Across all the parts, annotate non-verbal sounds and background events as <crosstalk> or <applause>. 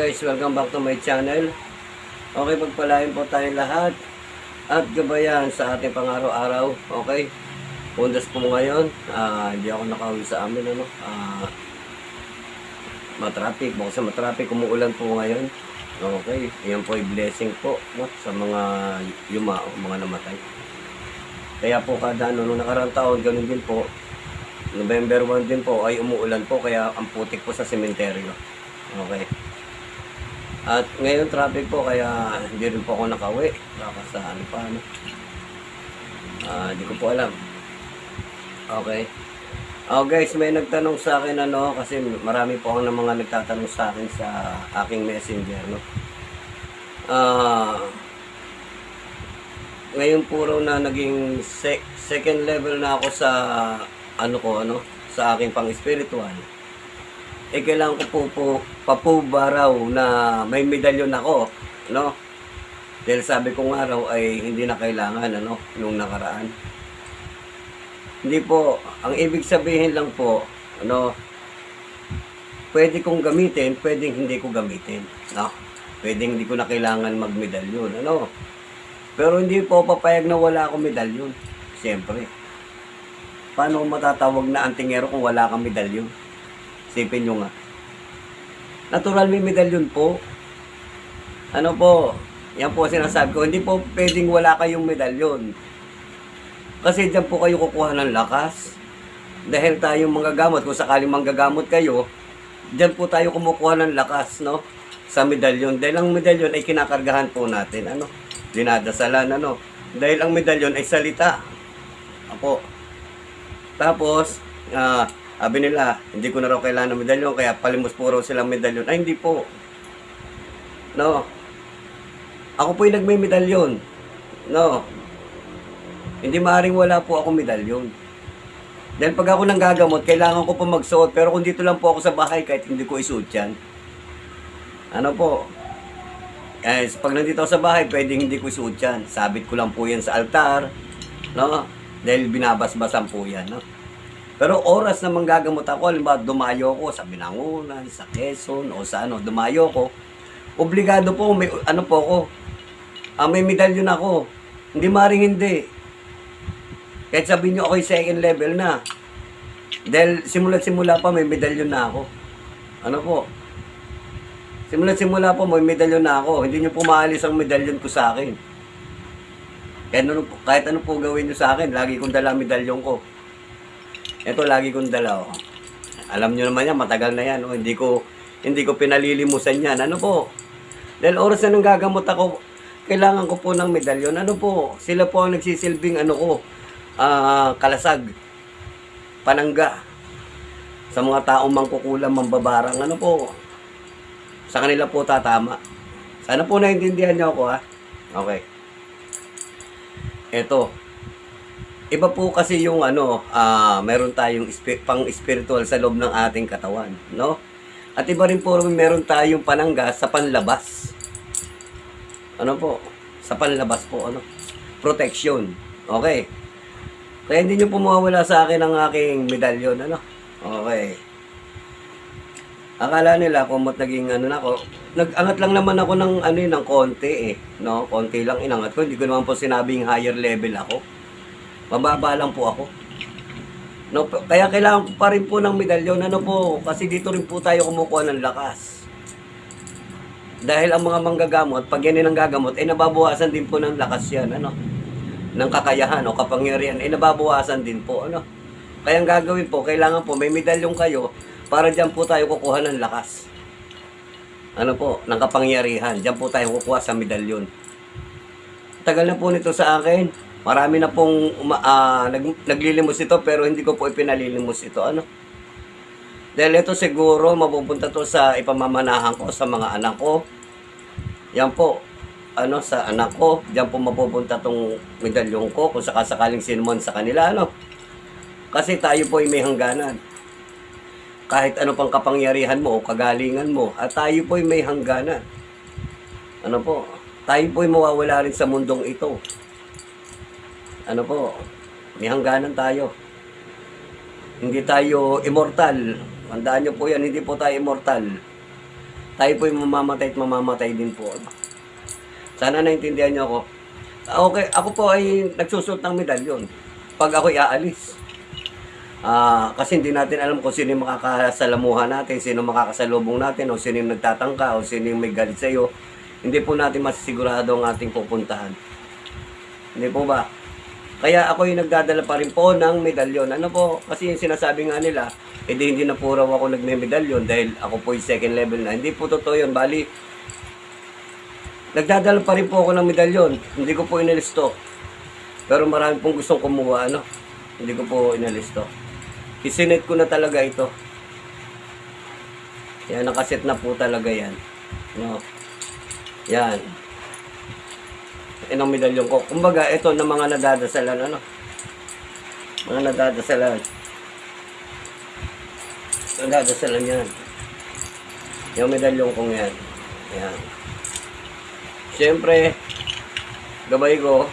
Guys, welcome back to my channel. Okay, pagpalain po tayong lahat at gabayan sa ating pang-araw-araw. Okay, pundas po ngayon. Ah, hindi ako nakauwi sa amin. Ano? Ah, matraffic. Bukod sa matraffic, umuulan po ngayon. Okay, yan po ay blessing po no, sa mga yumao, mga namatay. Kaya po kada ano, nung nakarang taon, ganun din po. November 1 din po ay umuulan po kaya ang putik po sa sementeryo. Okay. At ngayon traffic po kaya hindi rin po ako nakauwi. Baka sa ano pa ano. Ah, hindi ko po alam. Okay. Oh guys, may nagtanong sa akin ano kasi marami po ako ng mga nagtatanong sa akin sa aking messenger no. Ah ngayon po raw na naging sec- second level na ako sa ano ko ano sa aking pang spiritual eh kailangan ko po po papuba na may medalyon ako no dahil sabi ko nga raw ay hindi na kailangan ano nung nakaraan hindi po ang ibig sabihin lang po ano pwede kong gamitin pwedeng hindi ko gamitin no pwedeng hindi ko na kailangan magmedalyon ano pero hindi po papayag na wala akong medalyon. Siyempre. Paano matatawag na antingero kung wala kang medalyon? Sipin nyo nga. Natural may medalyon po. Ano po, yan po sinasabi ko, hindi po pwedeng wala kayong medalyon. Kasi dyan po kayo kukuha ng lakas. Dahil tayong manggagamot, kung sakaling manggagamot kayo, dyan po tayo kumukuha ng lakas, no? Sa medalyon. Dahil ang medalyon ay kinakargahan po natin, ano? dinadasalan ano dahil ang medalyon ay salita ako tapos ah sabi nila hindi ko na raw kailangan ng medalyon kaya palimos po raw silang medalyon. Ay hindi po. No. Ako po yung nagmay medalyon no. Hindi maaaring wala po ako medalyon. Dahil pag ako nang gagamot kailangan ko po magsuot pero kung dito lang po ako sa bahay kahit hindi ko isuot yan. Ano po? Eh, pag nandito ako sa bahay, pwedeng hindi ko isuot yan. Sabit ko lang po yan sa altar, no? Dahil binabasbasan po yan, no? Pero oras na manggagamot ako, halimbawa dumayo ko sa Binangunan, sa Quezon, o sa ano, dumayo ko, obligado po, may, ano po ako, ah, may medalyon ako. Hindi maring hindi. Kahit sabihin nyo ako'y second level na. Dahil simula-simula pa, may medalyon na ako. Ano po? Simula-simula po, may medalyon na ako. Hindi nyo po maalis ang medalyon ko sa akin. Kahit ano, kahit ano po gawin nyo sa akin, lagi kong dala medalyon ko. Ito, lagi kong dala. Oh. Alam nyo naman yan, matagal na yan. Oh. Hindi ko hindi ko pinalilimusan yan. Ano po? Dahil oras na nang gagamot ako, kailangan ko po ng medalyon. Ano po? Sila po ang nagsisilbing ano ko, ah, kalasag, panangga, sa mga taong mangkukulam, mambabarang. Ano po? Sa kanila po tatama. Sana po naintindihan niyo ako ha. Okay. Ito. Iba po kasi yung ano, ah meron tayong spi- pang-spiritual sa loob ng ating katawan, no? At iba rin po meron tayong panangga sa panlabas. Ano po? Sa panlabas po, ano? Protection. Okay. Kaya hindi nyo po mawawala sa akin ang aking medalyon, ano? Okay. Akala nila kung mat naging ano na ako, nag-angat lang naman ako ng ano ng konti eh. No? Konti lang inangat ko. Hindi ko naman po sinabing higher level ako. Mababa lang po ako. No, kaya kailangan ko pa rin po ng medalyon. Ano po, kasi dito rin po tayo kumukuha ng lakas. Dahil ang mga manggagamot, pag yan ang gagamot, ay nababawasan din po ng lakas yan. Ano? Ng kakayahan o kapangyarihan, ay nababawasan din po. Ano? Kaya ang gagawin po, kailangan po may medalyon kayo para dyan po tayo kukuha ng lakas. Ano po, ng kapangyarihan. Dyan po tayo kukuha sa medalyon. Tagal na po nito sa akin. Marami na pong ah, nag, naglilimos ito pero hindi ko po ipinalilimos ito. Ano? Dahil ito siguro mapupunta to sa ipamamanahan ko sa mga anak ko. Yan po. Ano sa anak ko, diyan po mapupunta tong medalyong ko kung sakasakaling sinumon sa kanila ano. Kasi tayo po ay may hangganan kahit ano pang kapangyarihan mo o kagalingan mo, at tayo po'y may hangganan. Ano po? Tayo po'y mawawala rin sa mundong ito. Ano po? May hangganan tayo. Hindi tayo immortal. Tandaan nyo po yan, hindi po tayo immortal. tayo po yung mamamatay at mamamatay din po. Sana naintindihan niyo ako. Okay, ako po ay nagsusuot ng medalyon pag ako'y aalis. Ah, kasi hindi natin alam kung sino yung makakasalamuhan natin, sino makakasalubong natin, o sino yung nagtatangka, o sino yung may galit sa iyo. Hindi po natin masisigurado ang ating pupuntahan. Hindi po ba? Kaya ako yung nagdadala pa rin po ng medalyon. Ano po, kasi yung sinasabi nga nila, edi hindi na po raw ako nagme-medalyon dahil ako po yung second level na. Hindi po totoo yun. Bali, nagdadala pa rin po ako ng medalyon. Hindi ko po inalisto. Pero marami pong gustong kumuha, ano? Hindi ko po inalisto. Isinet ko na talaga ito. Yan, nakaset na po talaga yan. No? Yan. Yan ang medalyon ko. Kumbaga, ito na mga nadadasalan, ano? Mga nadadasalan. Nadadasalan yan. Yung medalyon kong yan. Yan. Siyempre, gabay ko,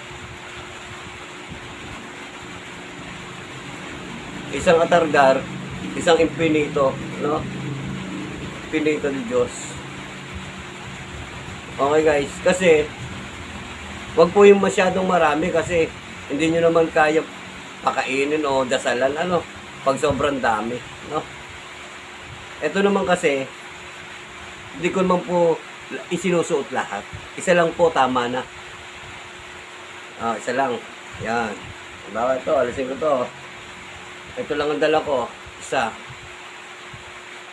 isang atargar, isang infinito, no? Infinito ni Diyos. Okay guys, kasi wag po yung masyadong marami kasi hindi nyo naman kaya pakainin o dasalan, ano, pag sobrang dami, no? Ito naman kasi, hindi ko naman po isinusuot lahat. Isa lang po, tama na. Ah, isa lang. Yan. Bawa ito, alisin ko to. Ito lang ang dala ko. Isa.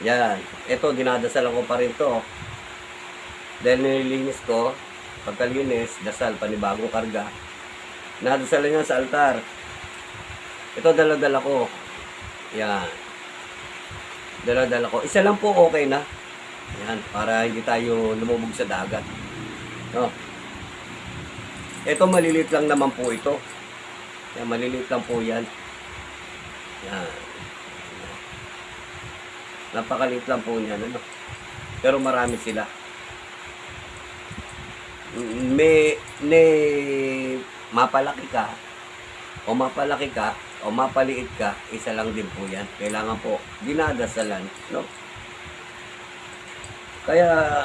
Yan. Ito, dinadasalan ko pa rin to. Dahil nililinis ko, pagkalinis, dasal, panibagong karga. Nadasalan niya sa altar. Ito, dala-dala ko. Yan. Dala-dala ko. Isa lang po okay na. Yan, para hindi tayo lumubog sa dagat. No? Ito, maliliit lang naman po ito. Yan, maliliit lang po yan. Yan. Napakaliit lang po niyan, ano? Pero marami sila. May, may mapalaki ka, o mapalaki ka, o mapaliit ka, isa lang din po yan. Kailangan po dinadasalan, no? Kaya,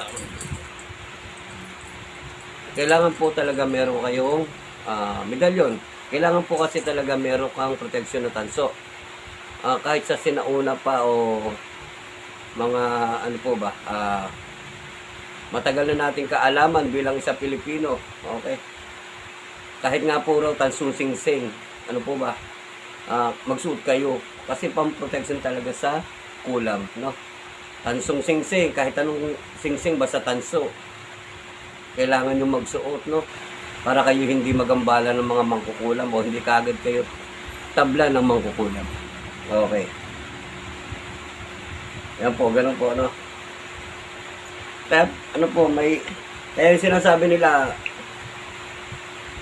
kailangan po talaga meron kayong ah, medalyon. Kailangan po kasi talaga meron kang proteksyon na tanso. Ah, kahit sa sinauna pa o mga ano po ba, ah, matagal na nating kaalaman bilang isa Pilipino. Okay? Kahit nga po raw tansong sing-sing, ano po ba, ah, magsuot kayo. Kasi pang protection talaga sa kulam, no? Tansong sing-sing, kahit anong sing-sing, basta tanso. Kailangan nyo magsuot, no? Para kayo hindi magambala ng mga mangkukulam o hindi kagad kayo tabla ng mangkukulam. Okay. Yan po, ganun po, ano. Kaya, ano po, may, kaya sinasabi nila,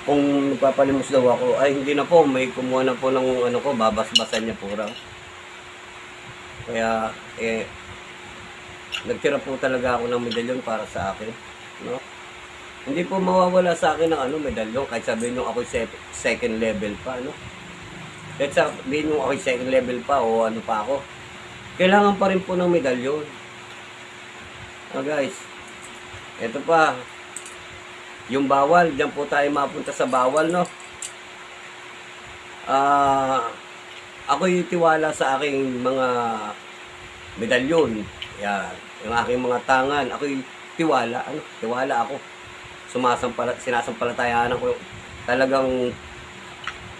kung nagpapalimos daw ako, ay hindi na po, may kumuha na po ng ano ko, babasbasan niya po raw. Kaya, eh, nagtira po talaga ako ng medalyon para sa akin. No? Hindi po mawawala sa akin ng ano, medalyon, kahit sabihin nyo ako second level pa, no? Kahit sabihin nyo ako second level pa o ano pa ako. Kailangan pa rin po ng medalyon. Ah, guys, ito pa, yung bawal, diyan po tayo mapunta sa bawal, no? Ah, ako yung tiwala sa aking mga medalyon. Yan, yung aking mga tangan, ako yung tiwala, ano? Tiwala ako. Sumasampala, sinasampalatayaan ko talagang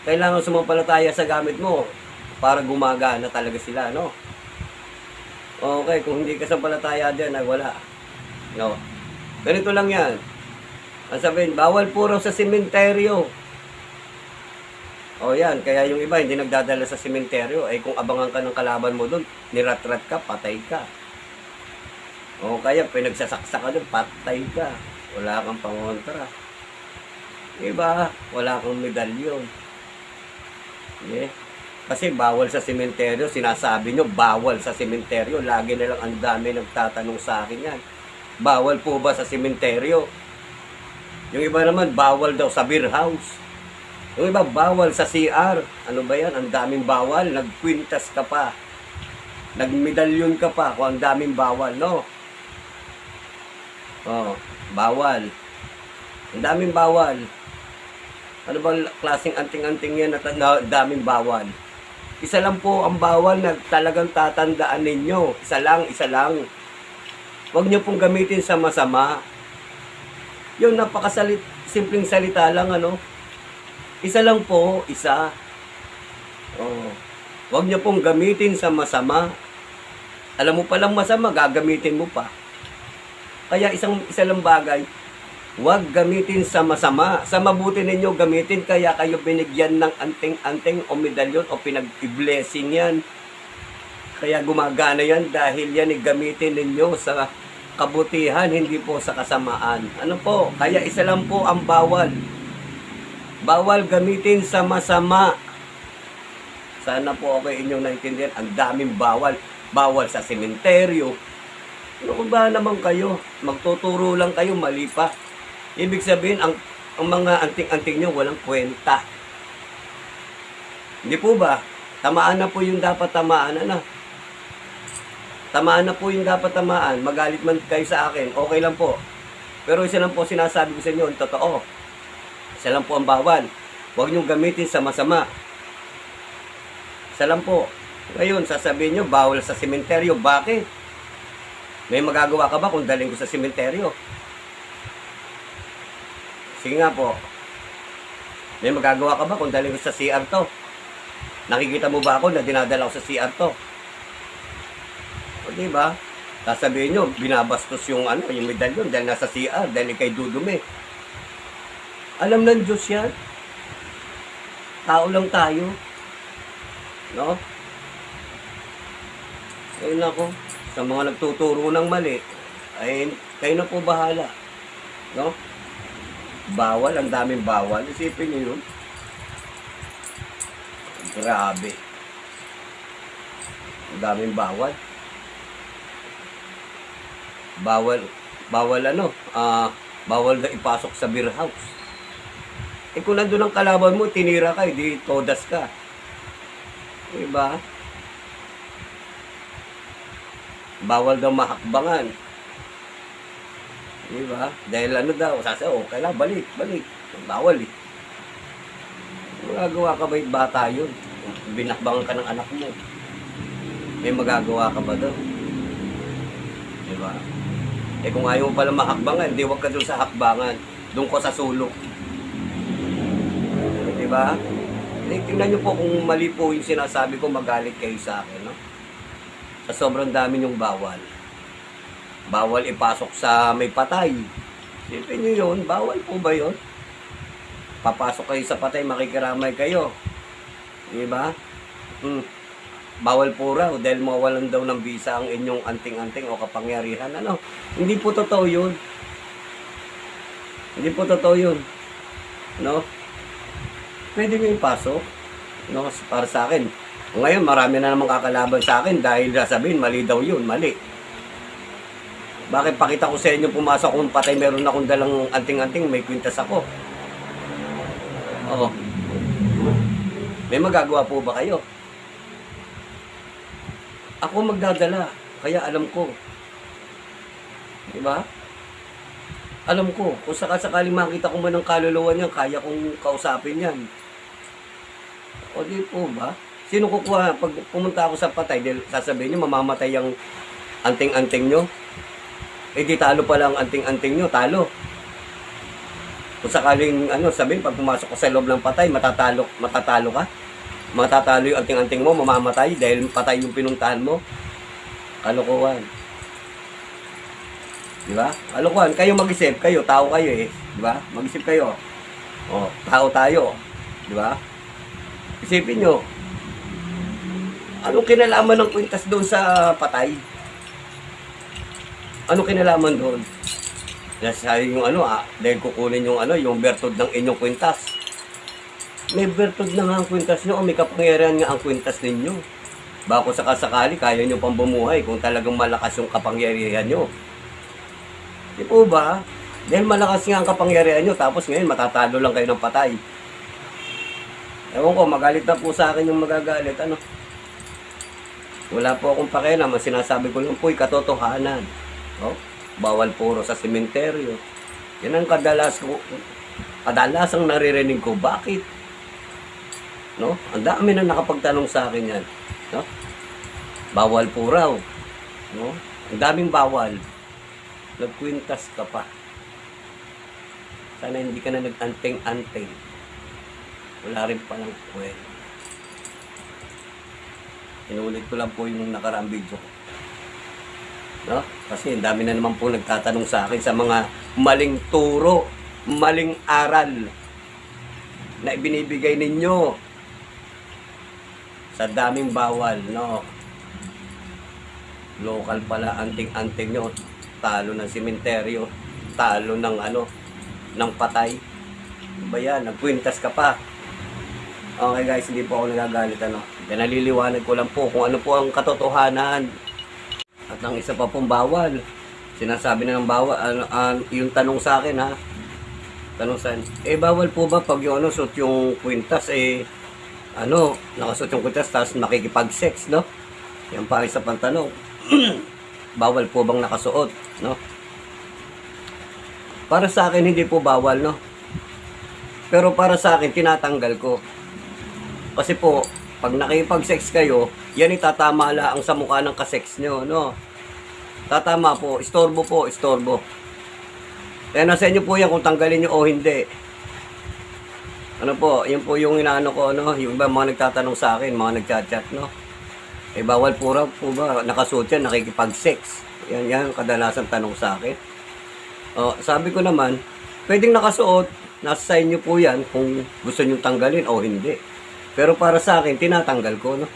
kailangan sumampalataya sa gamit mo para gumagana talaga sila, no? Okay, kung hindi ka sampalataya dyan, ay wala. No? Ganito lang yan. Ang sabihin, bawal raw sa sementeryo. O yan, kaya yung iba hindi nagdadala sa sementeryo. Ay kung abangan ka ng kalaban mo doon, niratrat ka, patay ka. O kaya pinagsasaksa ka doon, patay ka. Wala kang pangontra. Iba, wala kang medalyon. Yeah. Kasi bawal sa sementeryo, sinasabi nyo, bawal sa sementeryo. Lagi na lang ang dami nagtatanong sa akin yan. Bawal po ba sa sementeryo? Yung iba naman, bawal daw sa beer house. Yung iba, bawal sa CR. Ano ba yan? Ang daming bawal. Nagkwintas ka pa. Nagmedalyon ka pa kung ang daming bawal, no? Oh, bawal. Ang daming bawal. Ano bang klaseng anting-anting yan at daming bawal? Isa lang po ang bawal na talagang tatandaan ninyo. Isa lang, isa lang. Huwag niyo pong gamitin sa masama. Yung napakasalit, simpleng salita lang, ano? Isa lang po, isa. Oh. Huwag niyo pong gamitin sa masama. Alam mo palang masama, gagamitin mo pa. Kaya isang isa lang bagay, huwag gamitin sa masama. Sa mabuti ninyo gamitin, kaya kayo binigyan ng anting-anting o medalyon o pinag-blessing yan. Kaya gumagana yan dahil yan gamitin ninyo sa kabutihan, hindi po sa kasamaan. Ano po? Kaya isa lang po ang bawal. Bawal gamitin sa masama. Sana po ako inyong naintindihan. Ang daming bawal. Bawal sa sementeryo. Ano ba naman kayo? Magtuturo lang kayo, mali pa. Ibig sabihin, ang, ang mga anting-anting nyo walang kwenta. Hindi po ba? Tamaan na po yung dapat tamaan. Ano? Tamaan na po yung dapat tamaan. Magalit man kayo sa akin, okay lang po. Pero isa lang po sinasabi ko sa inyo, totoo. Isa lang po ang bawal. Huwag niyong gamitin sa masama. Isa lang po. Ngayon, sasabihin nyo, bawal sa sementeryo. Bakit? May magagawa ka ba kung daling ko sa sementeryo? Sige nga po. May magagawa ka ba kung daling ko sa CR to? Nakikita mo ba ako na dinadala ko sa CR to? O di ba? Sasabihin nyo, binabastos yung ano, yung medalyon dahil nasa CR, dahil kay dudumi. Alam ng Diyos yan. Tao lang tayo. No? Ayun ako, sa mga nagtuturo ng mali, ay kayo na po bahala. No? Bawal, ang daming bawal. Isipin niyo yun. Grabe. Ang daming bawal. Bawal, bawal ano, ah, bawal na ipasok sa beer house. Eh kung nandun ang kalaban mo, tinira ka, di todas ka. Diba? Bawal daw mahakbangan. Diba? Dahil ano daw, sasabi, oh, kailangan balik, balik. Bawal eh. Magagawa ka ba yung bata yun? Binakbangan ka ng anak mo. May magagawa ka ba doon? Diba? Eh kung ayaw mo pala mahakbangan, di wag ka doon sa hakbangan. Doon ko sa sulok. Diba? Eh, tingnan nyo po kung mali po yung sinasabi ko, magalit kayo sa akin, no? Sa sobrang dami yung bawal. Bawal ipasok sa may patay. Sipin nyo yun, bawal po ba yun? Papasok kayo sa patay, makikiramay kayo. Di ba? Hmm. Bawal po raw dahil mawalan daw ng visa ang inyong anting-anting o kapangyarihan. Ano? Hindi po totoo yun. Hindi po totoo yun. No? Pwede nyo ipasok. No? Para sa akin. Ngayon, marami na namang kakalaban sa akin dahil sabihin, mali daw yun. Mali. Bakit pakita ko sa inyo pumasok kung patay meron akong dalang anting-anting, may kwintas ako. Oo. May magagawa po ba kayo? Ako magdadala, kaya alam ko. Di ba? Alam ko, kung sakasakaling makita ko man ng kaluluwa niyan, kaya kong kausapin yan. O di po ba? Sino kukuha? Pag pumunta ako sa patay, sasabihin niyo, mamamatay ang anting-anting nyo. Eh talo pala ang anting-anting nyo, talo. Kung sakaling, ano, sabihin, pag pumasok ka sa loob ng patay, matatalo, matatalo ka. Matatalo yung anting-anting mo, mamamatay dahil patay yung pinuntahan mo. Kalokohan. Di ba? Kalokohan. Kayo mag-isip, kayo, tao kayo eh. Di ba? Mag-isip kayo. O, tao tayo. Di ba? Isipin nyo, anong kinalaman ng kwintas doon sa patay? Anong kinalaman doon? Sabi yung ano ah, dahil kukunin yung ano, yung bertod ng inyong kwintas. May bertod na nga ang kwintas nyo o may kapangyarihan nga ang kwintas ninyo. Bako sakasakali, kaya nyo pang bumuhay kung talagang malakas yung kapangyarihan nyo. Di po ba? Dahil malakas nga ang kapangyarihan nyo, tapos ngayon matatalo lang kayo ng patay. Ewan ko, magalit na po sa akin yung magagalit. Ano? Wala po akong pakialam. Ang sinasabi ko lang po, katotohanan. Oh? bawal puro sa sementeryo. Yan ang kadalas ko, kadalasang naririnig ko, bakit? No? Ang dami na nakapagtanong sa akin yan. No? Bawal po raw. No? Ang daming bawal. Nagkwintas ka pa. Sana hindi ka na nag-anteng-anteng. Wala rin palang kwento. Inulit ko lang po yung nakaraang video ko. No? Kasi ang dami na naman po nagtatanong sa akin sa mga maling turo, maling aral na ibinibigay ninyo sa daming bawal, no? Local pala, anting-anting nyo. Talo ng simenteryo, talo ng ano, ng patay. Ano ba yan? Nagkwintas ka pa. Okay guys, hindi po ako nagagalit ano. Naliliwanag ko lang po kung ano po ang katotohanan. At ang isa pa pong bawal. Sinasabi na ng bawal, ano, an- yung tanong sa akin ha. Tanong sa eh bawal po ba pag yung ano, suot yung kwintas eh, ano, nakasuot yung kwintas tapos makikipag-sex, no? Yan pa isa pang tanong. <clears throat> bawal po bang nakasuot, no? Para sa akin, hindi po bawal, no? Pero para sa akin, tinatanggal ko. Kasi po, pag nakipag-sex kayo, yan itatama lang sa mukha ng kasex nyo, no? Tatama po, istorbo po, istorbo. Kaya nasa inyo po yan kung tanggalin nyo o hindi. Ano po, yun po yung inaano ko, no? Yung iba mga nagtatanong sa akin, mga nagchat-chat, no? Eh, bawal po raw po ba, nakasuot yan, nakikipag-sex. Yan, yan, kadalasan tanong sa akin. Oh, sabi ko naman, pwedeng nakasuot, nasa sa inyo po yan kung gusto nyo tanggalin o hindi. Pero para sa akin, tinatanggal ko, no?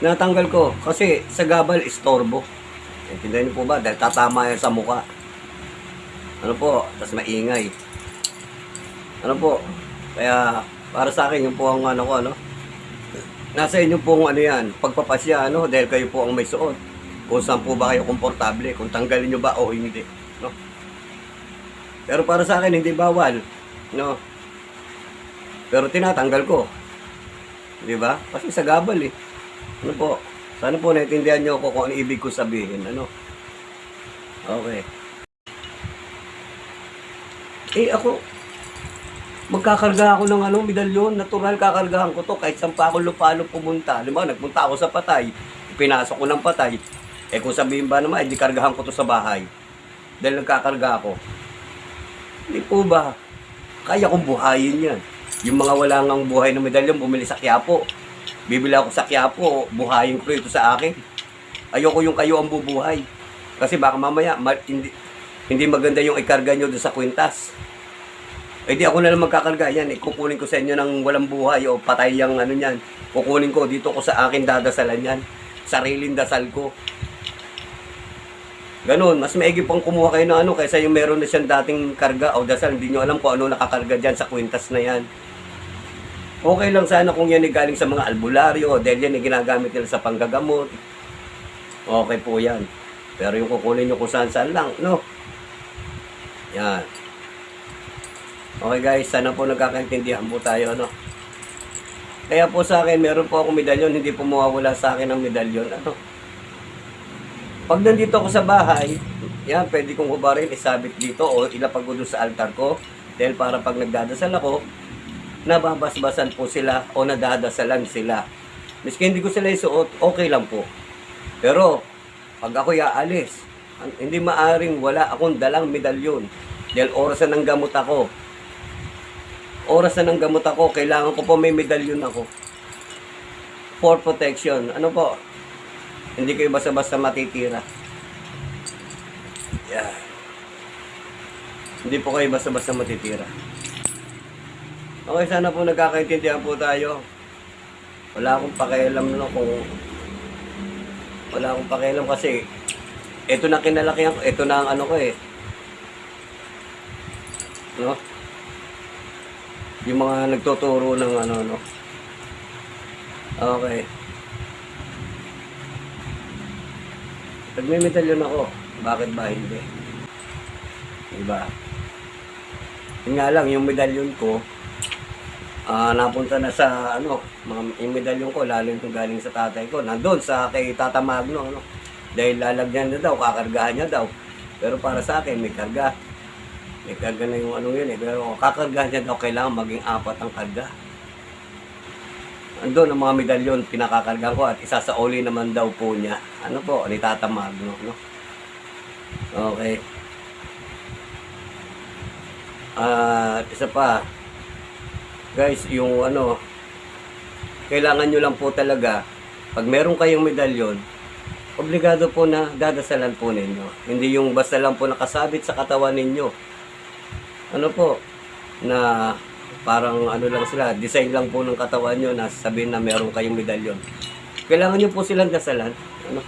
Tinatanggal ko kasi sa gabal, istorbo. Intindihan niyo po ba? Dahil tatama yan sa mukha. Ano po? Tapos maingay. Ano po? Kaya, para sa akin, yung po ang ano ko, ano? Nasa inyo pong ano yan, pagpapasya, ano? Dahil kayo po ang may suot. Kung saan po ba kayo komportable, kung tanggalin nyo ba o hindi. No? Pero para sa akin, hindi bawal. No? Pero tinatanggal ko. Di ba? Kasi sa gabal eh. Ano po? Sana po naintindihan nyo ako kung ano ibig ko sabihin. Ano? Okay. Eh ako, magkakarga ako ng ano, medalyon. Natural kakargahan ko to kahit saan pa ako lupalo pumunta. Halimbawa, nagpunta ako sa patay. Pinasok ko ng patay. Eh kung sabihin ba naman, hindi kargahan ko to sa bahay. Dahil nagkakarga ako. Hindi po ba? Kaya kong buhayin yan. Yung mga wala ngang buhay na medalyon, bumili sa Quiapo. Bibili ako sa Quiapo, buhayin ko ito sa akin. Ayoko yung kayo ang bubuhay. Kasi baka mamaya, ma- hindi, hindi maganda yung ikarga nyo doon sa kwintas. Eh di ako na lang magkakarga yan. Eh, kukunin ko sa inyo ng walang buhay o patay yung ano yan. Kukunin ko dito ko sa akin dadasalan yan. Sariling dasal ko. Ganun, mas maigi pang kumuha kayo ng ano kaysa yung meron na siyang dating karga o dasal, hindi nyo alam kung ano nakakarga dyan sa kwintas na yan. Okay lang sana kung yan ay galing sa mga albularyo dahil yan ay ginagamit nila sa panggagamot. Okay po yan. Pero yung kukunin nyo kung saan saan lang, no? Yan. Okay guys, sana po nagkakaintindihan po tayo, no? Kaya po sa akin, meron po akong medalyon, hindi po mawawala sa akin ang medalyon, ano? Pag nandito ako sa bahay, yan, pwede kong hubarin, isabit dito o ilapag ko sa altar ko. Dahil para pag nagdadasal ako, nababasbasan po sila o nadadasalan sila. Miski hindi ko sila isuot, okay lang po. Pero, pag ako aalis, ang- hindi maaring wala akong dalang medalyon. Dahil orasan ng gamot ako. Orasan ng gamot ako, kailangan ko po may medalyon ako. For protection. Ano po? Hindi kayo basta-basta matitira. Yeah. Hindi po kayo basta-basta matitira. Okay, sana po nagkakaintindihan po tayo. Wala akong pakialam no kung wala akong pakialam kasi ito na kinalakihan ko, ito na ang ano ko eh. No? Yung mga nagtuturo ng ano no. Okay. Medalyon ako, bakit ba hindi? Diba? Yun nga lang, yung medalyon ko, ah napunta na sa, ano, mga, yung ko, lalo yung galing sa tatay ko, nandun sa kay Tata Magno, ano, dahil lalagyan na daw, kakargahan niya daw. Pero para sa akin, may karga. May karga na yung ano yun eh. Pero kakargahan niya daw kailangan maging apat ang karga. Andun ang mga medalyon, pinakakarga ko at isa sa oli naman daw po niya. Ano po, ni Tata Magno. No? Okay. At isa pa, guys, yung ano, kailangan nyo lang po talaga, pag meron kayong medalyon, obligado po na dadasalan po ninyo. Hindi yung basta lang po nakasabit sa katawan ninyo. Ano po, na parang ano lang sila, design lang po ng katawan nyo na sabihin na meron kayong medalyon. Kailangan nyo po silang dasalan. Ano?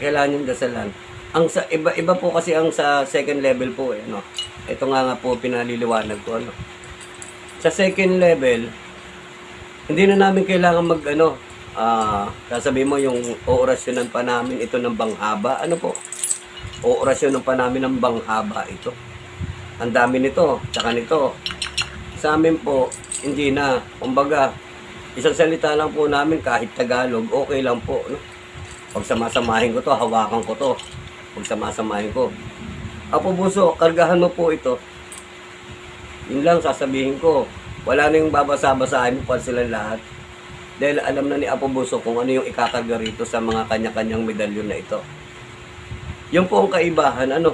Kailangan nyo dasalan. Ang sa iba iba po kasi ang sa second level po eh, no. Ito nga nga po pinaliliwanag ko ano. Sa second level, hindi na namin kailangan mag ano, ah, sasabihin mo yung oorasyonan pa namin ito ng banghaba. Ano po? Oorasyonan pa namin ng banghaba ito. Ang dami nito, tsaka nito. Sa amin po, hindi na. Kumbaga, isang salita lang po namin kahit Tagalog, okay lang po. No? Pag samasamahin ko to, hawakan ko to. Pag samasamahin ko. Apo Buso, kargahan mo po ito. Yun lang sasabihin ko. Wala na yung babasa-basahin mo pa sila lahat. Dahil alam na ni Apo Buso kung ano yung ikakarga rito sa mga kanya-kanyang medalyon na ito. Yung po ang kaibahan, ano,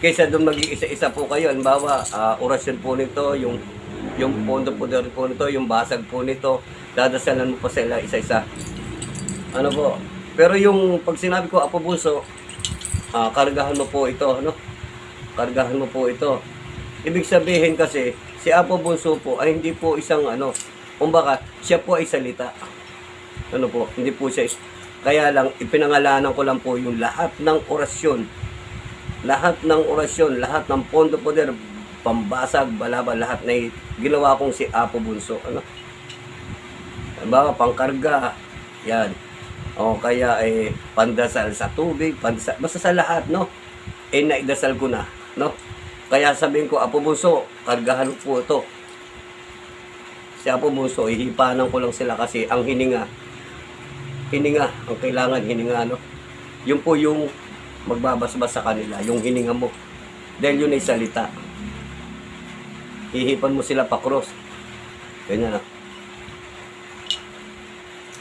kaysa doon mag-iisa-isa po kayo, halimbawa, ah, orasyon po nito, yung yung pondo po dito po nito, yung basag po nito, dadasalan mo po sila isa-isa. Ano po? Pero yung pag sinabi ko, Apo Buso, ah, kargahan mo po ito, ano? Kargahan mo po ito. Ibig sabihin kasi, si Apo Bunso po ay hindi po isang ano, kumbaga, siya po ay salita. Ano po, hindi po siya, kaya lang, ipinangalanan ko lang po yung lahat ng orasyon. Lahat ng orasyon, lahat ng pondo poder, pambasag, balaba, lahat na ginawa kong si Apo Bunso. Ano? Halimbawa, pangkarga, yan. O kaya eh, pandasal sa tubig, pandasal, basta sa lahat, no? Eh, naidasal ko na, no? Kaya sabihin ko, Apo Bunso, kargahan po ito. Si Apo Bunso, ihipanan ko lang sila kasi ang hininga, hininga, ang kailangan hininga, no? Yun po yung magbabasbas sa kanila, yung hininga mo. Dahil yun ay salita. Hihipan mo sila pa cross. Ganyan na.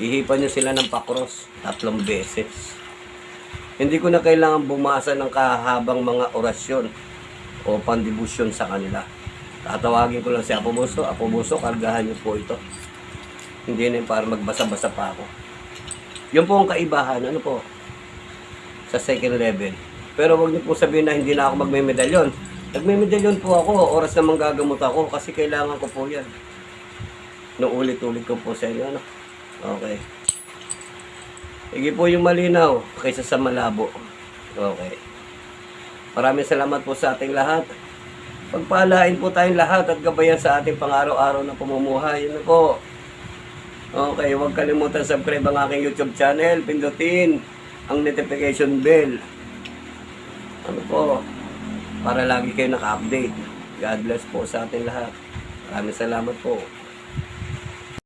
Hihipan nyo sila ng pakros tatlong beses. Hindi ko na kailangan bumasa ng kahabang mga orasyon o pandibusyon sa kanila. Tatawagin ko lang si Apo Buso. Apo Buso, kargahan niyo po ito. Hindi na yung para magbasa-basa pa ako. Yun po ang kaibahan. Ano po? Sa second level. Pero wag niyo po sabihin na hindi na ako magme-medalyon. Nagme-medalyon po ako. Oras naman gagamot ako kasi kailangan ko po yan. Naulit-ulit ko po sa inyo. Ano? Okay. Sige po yung malinaw kaysa sa malabo. Okay. Maraming salamat po sa ating lahat. Pagpalain po tayong lahat at gabayan sa ating pang-araw-araw na pamumuhay. Yun po. Okay, huwag kalimutan subscribe ang aking YouTube channel. Pindutin ang notification bell. Ano po? Para lagi kayo naka-update. God bless po sa ating lahat. Maraming salamat po.